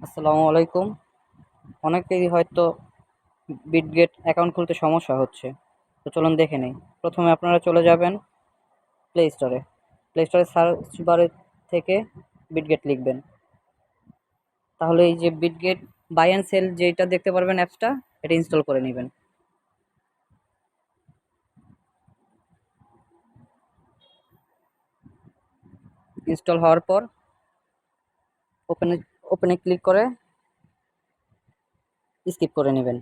আসসালামু আলাইকুম। অনেকেরই হয়তো বিটগেট অ্যাকাউন্ট খুলতে সমস্যা হচ্ছে। তো চলুন দেখে নেই। প্রথমে আপনারা চলে যাবেন প্লে স্টোরে প্লে স্টোরে সার্চ বারে থেকে বিটগেট লিখবেন। তাহলে এই যে বিটগেট বাই অ্যান্ড সেল যেটা দেখতে পারবেন অ্যাপসটা এটা ইনস্টল করে নেবেন। ইনস্টল হওয়ার পর ওপেনে ওপেনে ক্লিক করে স্কিপ করে নেবেন।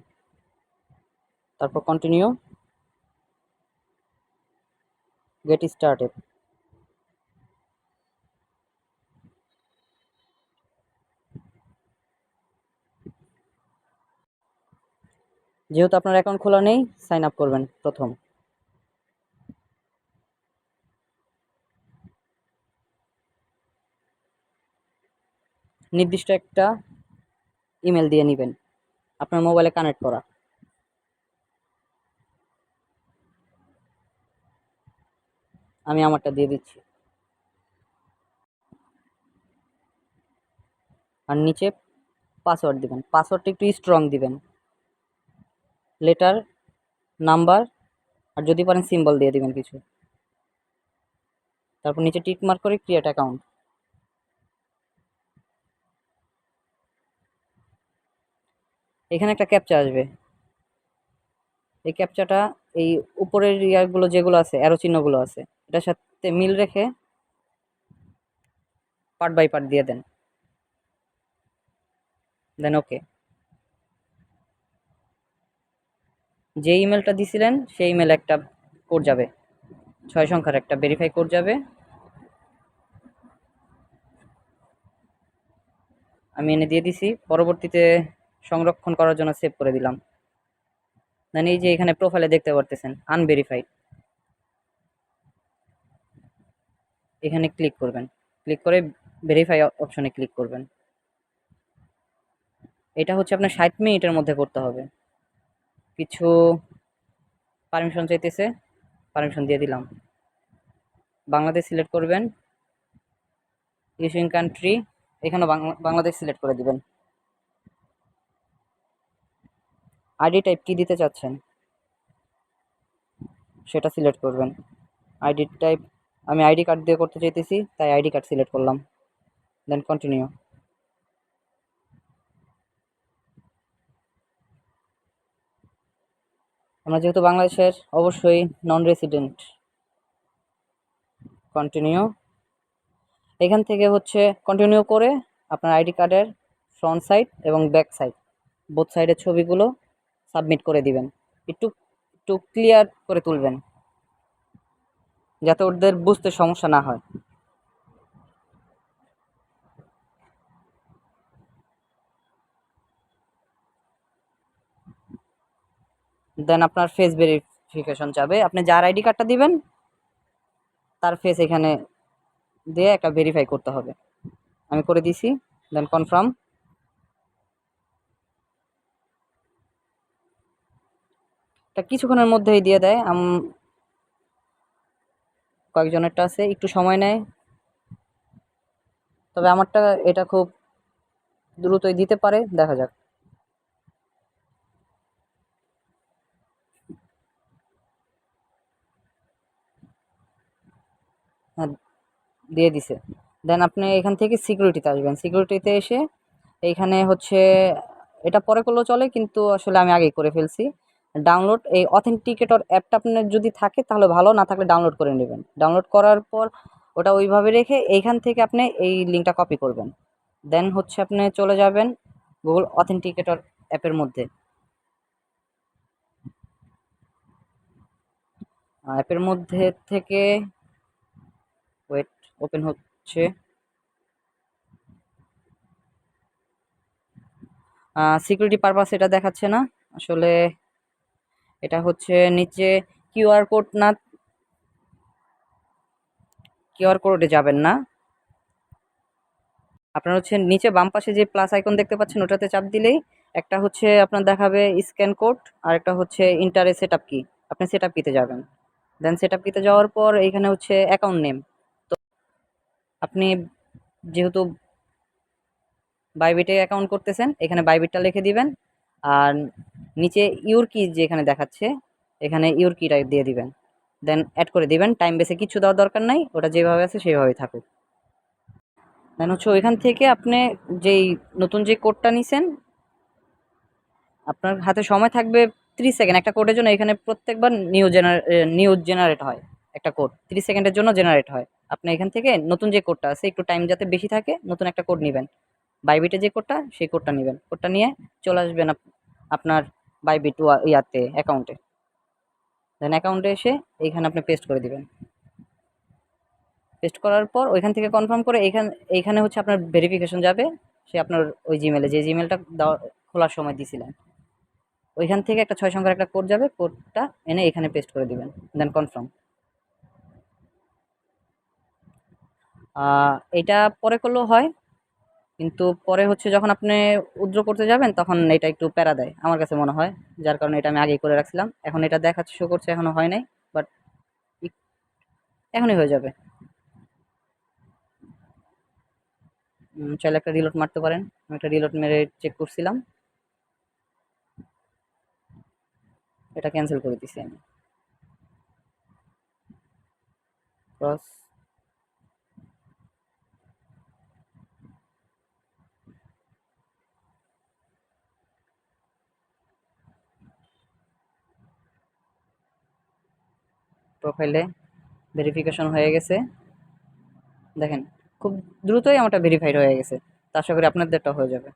তারপর কন্টিনিউ গেট স্টার্টেড যেহেতু আপনার অ্যাকাউন্ট খোলা নেই সাইন আপ করবেন প্রথম। নির্দিষ্ট একটা ইমেল দিয়ে নেবেন। আপনার মোবাইলে কানেক্ট করা। আমি আমারটা দিয়ে দিচ্ছি। আর নিচে পাসওয়ার্ড দিবেন। পাসওয়ার্ডটা একটু স্ট্রং দিবেন। লেটার নাম্বার আর যদি পারেন সিম্বল দিয়ে দিবেন কিছু। তারপর নিচে টিক মার্ক করে ক্রিয়েট অ্যাকাউন্ট এখানে একটা ক্যাপচা আসবে। এই ক্যাপচাটা এই উপরের ইয়ারগুলো যেগুলো আছে অ্যারো চিহ্নগুলো আছে, এটার সাথে মিল রেখে পার্ট বাই পার্ট দিয়ে দেন। দেন ওকে যে ইমেলটা দিছিলেন, সেই ইমেলে একটা কোড যাবে। ছয় সংখ্যার একটা ভেরিফাই কোড যাবে। আমি এনে দিয়ে দিছি। পরবর্তীতে সংরক্ষণ করার জন্য সেভ করে দিলাম। দেন এই যে এখানে প্রোফাইলে দেখতে পারতেছেন আনভেরিফাইড এখানে ক্লিক করবেন। ক্লিক করে ভেরিফাই অপশনে ক্লিক করবেন। এটা হচ্ছে আপনার ষাট মিনিটের মধ্যে করতে হবে। কিছু পারমিশন চাইতেছে পারমিশন দিয়ে দিলাম। বাংলাদেশ সিলেক্ট করবেন। ইস্যুইং কান্ট্রি এখানে বাংলাদেশ সিলেক্ট করে দিবেন। আইডি টাইপ কি দিতে চাচ্ছেন? সেটা সিলেক্ট করবেন। আইডি টাইপ, আমি আইডি কার্ড দিয়ে করতে চাইতেছি, তাই আইডি কার্ড সিলেক্ট করলাম। দেন কন্টিনিউ আমরা যেহেতু বাংলাদেশের অবশ্যই নন রেসিডেন্ট কন্টিনিউ এখান থেকে হচ্ছে কন্টিনিউ করে আপনার আইডি কার্ডের ফ্রন্ট সাইড এবং ব্যাক সাইড বোথ সাইডের ছবিগুলো সাবমিট করে দিবেন। একটু একটু ক্লিয়ার করে তুলবেন। যাতে ওদের বুঝতে সমস্যা না হয়। দেন আপনার ফেস ভেরিফিকেশন যাবে। আপনি যার আইডি কার্ডটা দিবেন, তার ফেস এখানে দিয়ে একটা ভেরিফাই করতে হবে। আমি করে দিছি দেন কনফার্ম এটা কিছুক্ষণের মধ্যেই দিয়ে দেয়। আম, কয়েকজনেরটা আছে, একটু সময় নেয়। তবে আমারটা এটা খুব দ্রুতই দিতে পারে, দেখা যাক। হ্যাঁ দিয়ে দিছে। দেন আপনি এখান থেকে সিকিউরিটিতে আসবেন। সিকিউরিটিতে এসে এইখানে হচ্ছে, এটা পরে করলেও চলে, কিন্তু আসলে আমি আগেই করে ফেলছি। ডাউনলোড এই অথেন্টিকেটর অ্যাপটা আপনার যদি থাকে, তাহলে ভালো, না থাকলে ডাউনলোড করে নেবেন। ডাউনলোড করার পর ওটা ওইভাবে রেখে এইখান থেকে আপনি এই লিঙ্কটা কপি করবেন। দেন হচ্ছে আপনি চলে যাবেন গুগল অথেন্টিকেটর অ্যাপের মধ্যে। অ্যাপের মধ্যে থেকে ওয়েট ওপেন হচ্ছে। সিকিউরিটি পারপাস এটা দেখাচ্ছে না। আসলে এটা হচ্ছে নিচে কিউআর কোড না কিউআর কোডে যাবেন না। আপনার হচ্ছে নিচে বাম পাশে যে প্লাস আইকন দেখতে পাচ্ছেন, ওটাতে চাপ দিলেই একটা হচ্ছে আপনার দেখাবে স্ক্যান কোড আর একটা হচ্ছে ইন্টারে সেট আপ কি আপনি সেট আপ কিতে যাবেন। দেন সেট আপ কিতে যাওয়ার পর এইখানে হচ্ছে অ্যাকাউন্ট নেম তো আপনি যেহেতু বাইবিটে অ্যাকাউন্ট করতেছেন, এখানে বাইবিটটা লিখে দিবেন। আর নিচে ইউর কি যে এখানে দেখাচ্ছে, এখানে ইউর কিটা দিয়ে দিবেন। দেন অ্যাড করে দিবেন টাইম বেসে কিছু দেওয়ার দরকার নাই, ওটা যেভাবে আছে সেভাবেই থাকুক। দেন হচ্ছে ওইখান থেকে আপনি যেই নতুন যে কোডটা নিছেন, আপনার হাতে সময় থাকবে ত্রিশ সেকেন্ড। একটা কোডের জন্য এখানে প্রত্যেকবার নিউ জেনারে নিউ জেনারেট হয় একটা কোড ত্রিশ সেকেন্ডের জন্য জেনারেট হয়। আপনি এখান থেকে নতুন যে কোডটা আছে, একটু টাইম যাতে বেশি থাকে, নতুন একটা কোড নেবেন। বাইবিটে যে কোডটা সেই কোডটা নেবেন। কোডটা নিয়ে চলে আসবেন আপ- আপনার বাইবিট ইয়াতে অ্যাকাউন্টে দেন অ্যাকাউন্টে এসে এইখানে আপনি পেস্ট করে দিবেন। পেস্ট করার পর ওইখান থেকে কনফার্ম করে এইখান, এইখানে হচ্ছে আপনার ভেরিফিকেশন যাবে। সে আপনার ওই জিমেলে যে জিমেলটা খোলার সময় দিয়েছিলেন ওইখান থেকে একটা ছয় সংখ্যার একটা কোড যাবে। কোডটা এনে এখানে পেস্ট করে দিবেন। দেন কনফার্ম এটা পরে করলেও হয়। কিন্তু পরে হচ্ছে যখন আপনি উদ্র করতে যাবেন, তখন এটা একটু প্যারা দেয়, আমার কাছে মনে হয়। যার কারণে এটা আমি আগেই করে রাখছিলাম। এখন এটা দেখাচ্ছে শো করছে এখনও হয় নাই বাট এখনই হয়ে যাবে। চাইলে একটা রিলোড মারতে পারেন। আমি একটা রিলোড মেরে চেক করছিলাম। এটা ক্যান্সেল করে দিছি আমি। ক্রস প্রোফাইলে ভেরিফিকেশন হয়ে গেছে। দেখেন, খুব দ্রুতই আমারটা ভেরিফাইড হয়ে গেছে। তা আশা করি আপনাদেরটা হয়ে যাবে।